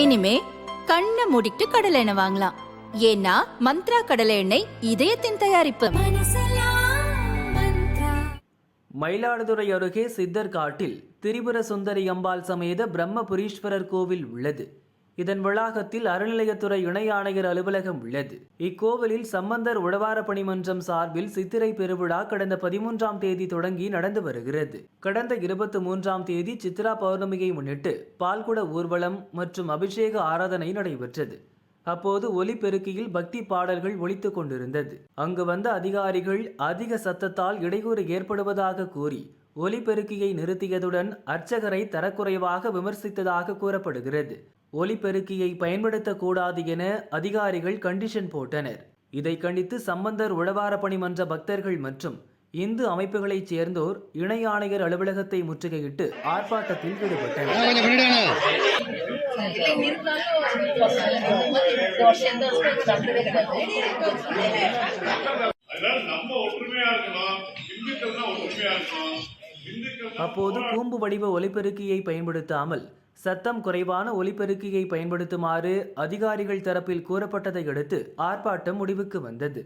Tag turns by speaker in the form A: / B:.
A: இனிமே கண்ணை மூடிட்டு கடலை எண்ணெய் வாங்கலாம். ஏன்னா மந்த்ரா கடலை எண்ணெய் இதயத்தின் தயாரிப்பு.
B: மயிலாடுதுறை அருகே சித்தர்காட்டில் திரிபுர சுந்தரி அம்பாள் சமேத பிரம்மபுரீஸ்வரர் கோவில் உள்ளது. இதன் வளாகத்தில் அறநிலையத்துறை இணை ஆணையர் அலுவலகம் உள்ளது. இக்கோவிலில் சம்பந்தர் உழவார பணிமன்றம் சார்பில் சித்திரை பெருவிழா கடந்த பதிமூன்றாம் தேதி தொடங்கி நடந்து வருகிறது. கடந்த இருபத்தி மூன்றாம் தேதி சித்ரா பௌர்ணமியை முன்னிட்டு பால்குட ஊர்வலம் மற்றும் அபிஷேக ஆராதனை நடைபெற்றது. அப்போது ஒலிபெருக்கியில் பக்தி பாடல்கள் ஒலித்துக் கொண்டிருந்தது. அங்கு வந்த அதிகாரிகள் அதிக சத்தத்தால் இடையூறு ஏற்படுவதாக கூறி ஒலிபெருக்கியை நிறுத்தியதுடன் அர்ச்சகரை தரக்குறைவாக விமர்சித்ததாக கூறப்படுகிறது. ஒலிபெருக்கியை பயன்படுத்தக்கூடாது என அதிகாரிகள் கண்டிஷன் போட்டனர். இதை கண்டித்து சம்பந்தர் உழவார பணிமன்ற பக்தர்கள் மற்றும் இந்து அமைப்புகளைச் சேர்ந்தோர் இணை ஆணையர் அலுவலகத்தை முற்றுகையிட்டு ஆர்ப்பாட்டத்தில் ஈடுபட்டனர்.
C: நம்ம ஒற்றுமையா இருக்கணும் இந்துக்கள் ஒற்றுமையா இருக்கணும்
B: அப்போது கூம்பு வடிவ ஒலிபெருக்கியை பயன்படுத்தாமல் சத்தம் குறைவான ஒலிபெருக்கியை பயன்படுத்துமாறு அதிகாரிகள் தரப்பில் கூறப்பட்டதை அடுத்து ஆர்ப்பாட்டம் முடிவுக்கு வந்தது.